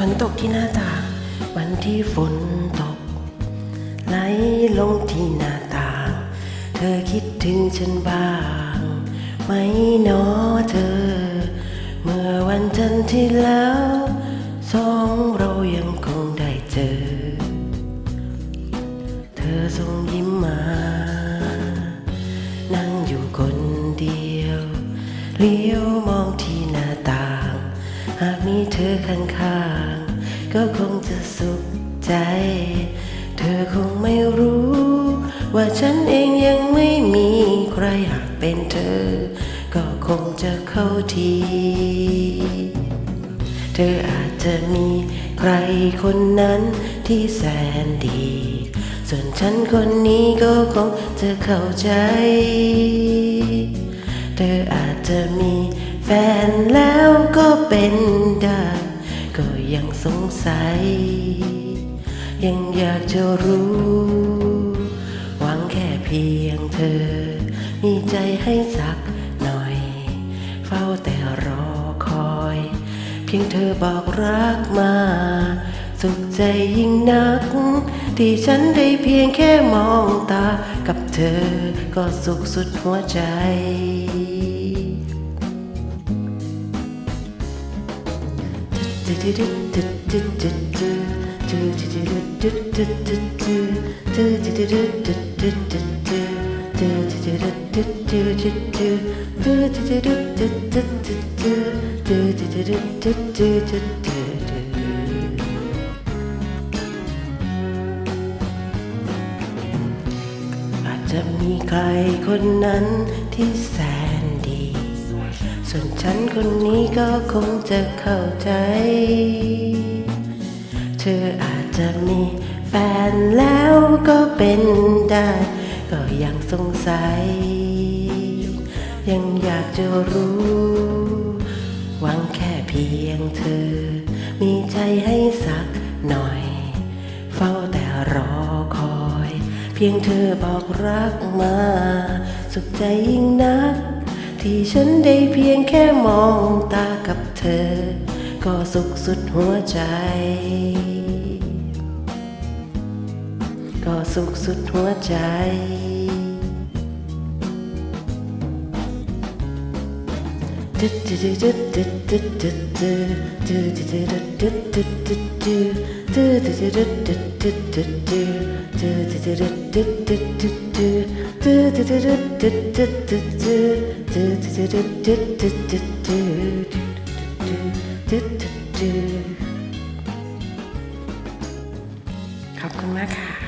ฝนตกที่หน้าต่างวันที่ฝนตก ไหลลงที่หน้าต่าง เธอคิดถึงฉันบ้างไหมหนอเธอ เมื่อวันจันทร์ที่แล้วสองเรายังคงได้เจอ เธอส่งยิ้มมา นั่งอยู่คนเดียวเลี้ยวมองที่ หากมีเธอข้างๆ ก็คงจะสุขใจ เธอคงไม่รู้ ว่าฉันเองยังไม่มีใครหากเป็นเธอ ก็คงจะเข้าที เธออาจจะมีใครคนนั้นที่แสนดี ส่วนฉันคนนี้ก็คงจะเข้าใจ เธออาจจะมี แฟนแล้วก็เป็นได้ ก็ยังสงสัย ยังอยากจะรู้ หวังแค่เพียงเธอ มีใจให้สักหน่อย เฝ้าแต่รอคอย เพียงเธอบอกรักมา สุขใจยิ่งนัก ที่ฉันได้เพียงแค่มองตา กับเธอก็สุขสุดหัวใจ อาจจะมีใครคนนั้นที่แสน ส่วนฉันคนนี้ก็คงจะเข้าใจ เธออาจจะมีแฟนแล้วก็เป็นได้ ก็ยังสงสัย ยังอยากจะรู้ หวังแค่เพียงเธอ มีใจให้สักหน่อย เฝ้าแต่รอคอย เพียงเธอบอกรักมา สุขใจยิ่งนัก ที่ฉันได้เพียงแค่มองตากับเธอ ก็สุขสุดหัวใจ ก็สุขสุดหัวใจ ขอบคุณมากค่ะ